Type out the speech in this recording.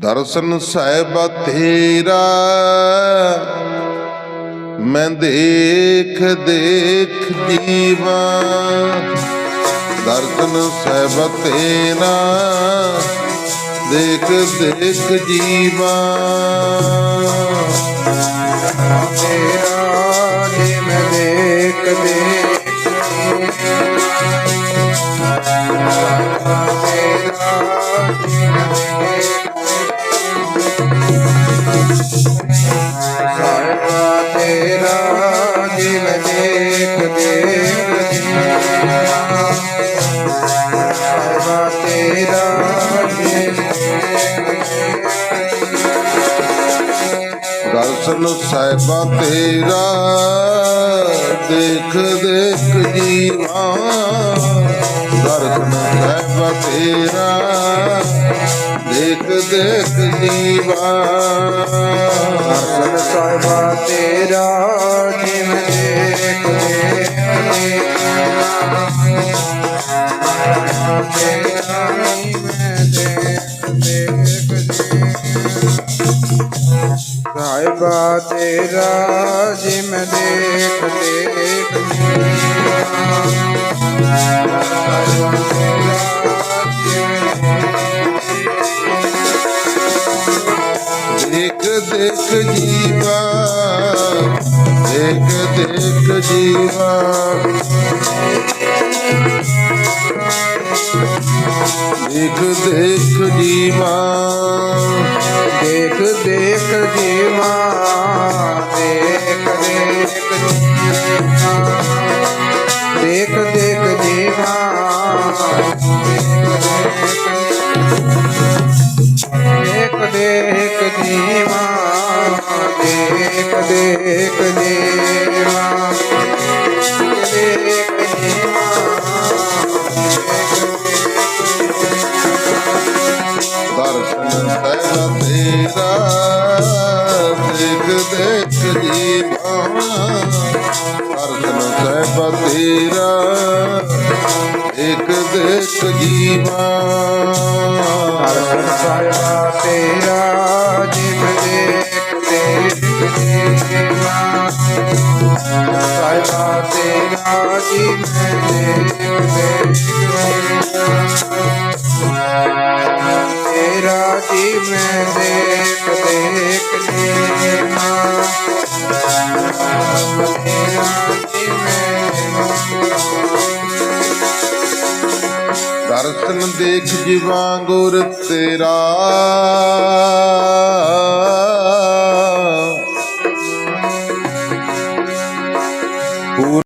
ਦਰਸ਼ਨ ਸਾਹਿਬ ਤੇਰਾ ਮੈਂ ਦੇਖ ਦੇਖ ਜੀਵਾਂ। ਦਰਸ਼ਨ ਸਾਹਿਬ ਤੇਰਾ ਦੇਖ ਦੇਖ ਜੀਵਾਂ। ਤੇਰਾ ਜੇ ਮੈਂ ਦੇਖ ਦੇਖ ਤੇਰਾ ਦਰਸ਼ਨ ਸਾਹਿਬਾ ਤੇਰਾ ਦੇਖ ਦੇਖ ਜੀਵਾਂ ਦਰਸ਼ਨ ਸਾਹਿਬਾ ਤੇਰਾ, ਦੇਖ ਦੇਖ ਜੀਵਾਂ ਦਰਸ਼ਨ ਸਾਹਿਬਾ, ਤੇਰਾ ਜਿਵੇਂ ਦੇਖ ਦੇਖ ਤੇਰਾ ਮੈਂ ਦੇਖ ਦੇਖ ਸਾਹਿਬਾ ਤੇਰਾ ਜਿਵੇਂ ਦੇਖ ਦੇਖ ਦੇਖ देख देख जीवा देख देख जीवा देख देख जीवा देख देख जीवा देख देख जीवा ਦੇਖ ਜੀਵਾ ਦੇਖ ਦੇਖ ਜੀਵਾ ਦੇਖ ਦਰਸ਼ਨ ਤੇਰਾ ਤੇਰਾ ਦੇਖ ਦੇਖ ਜੀਵਾ ਦਰਸ਼ਨ ਸਾਹਿਬ ਤੇਰਾ ਦੇਖ ਦੇਖ ਜੀਵਾ ਦਰਸ਼ਨ ਸਾਹਿਬਾ ਤੇਰਾ ਦਰਸ਼ਨ ਦੇਖ ਜੀਵਾ ਗੁਰ ਤੇਰਾ